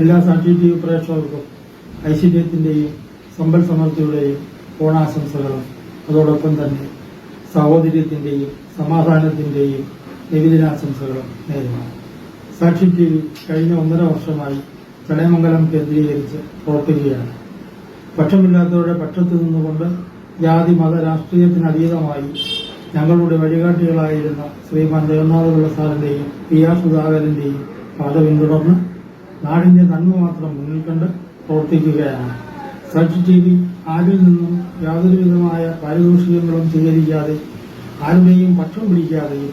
എല്ലാ സാക്ഷി ടി പ്രേക്ഷകർക്കും ഐശ്വര്യത്തിന്റെയും സമ്പൽ സമൃദ്ധിയുടെയും ഓണാശംസകളും. അതോടൊപ്പം തന്നെ സഹോദര്യത്തിന്റെയും സമാധാനത്തിന്റെയും നിവേദനാശംസകളും നേരുന്നു. സാക്ഷി ടി വി കഴിഞ്ഞ ഒന്നര വർഷമായി ചടയമംഗലം കേന്ദ്രീകരിച്ച് പ്രവർത്തിക്കുകയാണ്. പക്ഷമില്ലാത്തവരുടെ പക്ഷത്ത് നിന്നുകൊണ്ട് ജാതി മത രാഷ്ട്രീയത്തിനതീതമായി ഞങ്ങളുടെ വഴികാട്ടികളായിരുന്ന ശ്രീമാൻ ജഗന്നാഥപിള്ള സാറിന്റെയും പി ആർ സുധാകരന്റെയും പാത പിന്തുടർന്ന് നാടിന്റെ നന്മ മാത്രം മുന്നിൽ കണ്ട് പ്രവർത്തിക്കുകയാണ്. ഫ്രഡ് ടി വി ആരിൽ നിന്നും യാതൊരു വിധമായ പാരിതോഷികങ്ങളും സ്വീകരിക്കാതെ ആരുടെയും പക്ഷം പിടിക്കാതെയും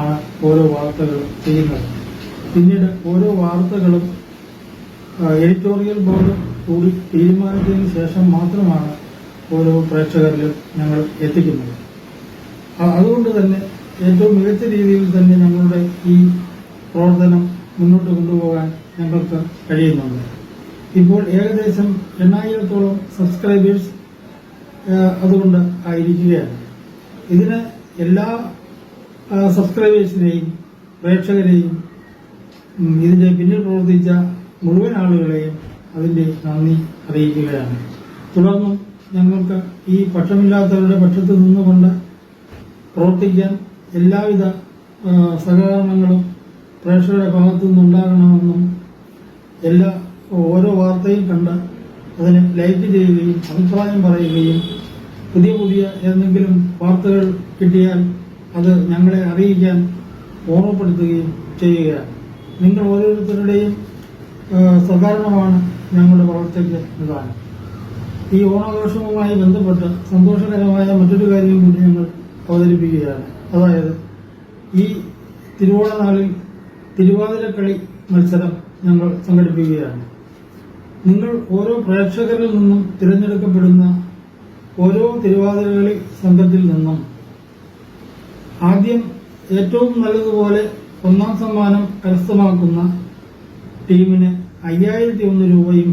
ആണ് ഓരോ വാർത്തകളും ചെയ്യുന്നത്. പിന്നീട് ഓരോ വാർത്തകളും എഡിറ്റോറിയൽ ബോർഡ് കൂടി തീരുമാനിച്ചതിന് ശേഷം മാത്രമാണ് ഓരോ പ്രേക്ഷകരിലും ഞങ്ങൾ എത്തിക്കുന്നത്. അതുകൊണ്ട് തന്നെ ഏറ്റവും മികച്ച രീതിയിൽ തന്നെ ഞങ്ങളുടെ ഈ പ്രവർത്തനം മുന്നോട്ട് കൊണ്ടുപോകാൻ ഞങ്ങൾക്ക് കഴിയുന്നുണ്ട്. ഇപ്പോൾ ഏകദേശം എണ്ണായിരത്തോളം സബ്സ്ക്രൈബേഴ്സ് അതുകൊണ്ട് ആയിരിക്കുകയാണ്. ഇതിന് എല്ലാ സബ്സ്ക്രൈബേഴ്സിനെയും പ്രേക്ഷകരെയും ഇതിന്റെ പിന്നിൽ പ്രവർത്തിച്ച മുഴുവൻ ആളുകളെയും അതിന്റെ നന്ദി അറിയിക്കുകയാണ്. തുടർന്നും ഞങ്ങൾക്ക് ഈ പക്ഷമില്ലാത്തവരുടെ പക്ഷത്ത് നിന്നുകൊണ്ട് പ്രവർത്തിക്കാൻ എല്ലാവിധ സഹകരണങ്ങളും പ്രേക്ഷകരുടെ ഭാഗത്തു നിന്നുണ്ടാകണമെന്നും എല്ലാ ഓരോ വാർത്തയും കണ്ട് അതിനെ ലൈക്ക് ചെയ്യുകയും അഭിപ്രായം പറയുകയും പുതിയ പുതിയ എന്തെങ്കിലും വാർത്തകൾ കിട്ടിയാൽ അത് ഞങ്ങളെ അറിയിക്കാൻ ഓർമ്മപ്പെടുത്തുകയും ചെയ്യുക നിങ്ങൾ ഓരോരുത്തരുടെയും സഹകരണമാണ് ഞങ്ങളുടെ വളർച്ചയ്ക്ക് പ്രധാനം ഈ ഓണാഘോഷവുമായി ബന്ധപ്പെട്ട് സന്തോഷകരമായ മറ്റൊരു കാര്യം കൂടി ഞങ്ങൾ അവതരിപ്പിക്കുകയാണ്. അതായത് ഈ തിരുവോണ നാളിൽ തിരുവാതിരക്കളി മത്സരം ഞങ്ങൾ സംഘടിപ്പിക്കുകയാണ്. നിങ്ങൾ ഓരോ പ്രേക്ഷകരിൽ നിന്നും തിരഞ്ഞെടുക്കപ്പെടുന്ന ഓരോ തിരുവാതിരകളി സംഘത്തിൽ നിന്നും ആദ്യം ഏറ്റവും നല്ലതുപോലെ ഒന്നാം സമ്മാനം കരസ്ഥമാക്കുന്ന ടീമിന് അയ്യായിരത്തി ഒന്ന് രൂപയും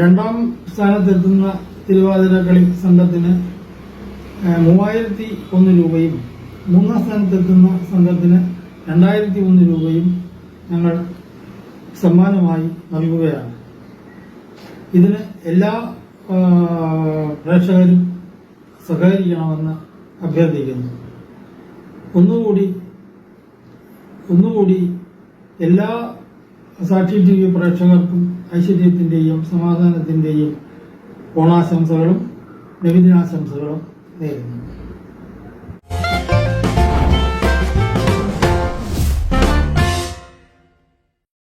രണ്ടാം സ്ഥാനത്തെത്തുന്ന തിരുവാതിര കളി സംഘത്തിന് മൂവായിരത്തി ഒന്ന് രൂപയും മൂന്നാം സ്ഥാനത്തെത്തുന്ന സംഘത്തിന് രണ്ടായിരത്തി ഒന്ന് രൂപയും ഞങ്ങൾ സമ്മാനമായി നൽകുകയാണ്. ഇതിന് എല്ലാ പ്രേക്ഷകരും സഹകരിക്കണമെന്ന് അഭ്യർത്ഥിക്കുന്നു. ഒന്നുകൂടി ഒന്നുകൂടി എല്ലാ സാക്ഷി ടി വി പ്രേക്ഷകർക്കും ഐശ്വര്യത്തിന്റെയും സമാധാനത്തിന്റെയും ഓണാശംസകളും നബിദിനാശംസകളും നേരുന്നു.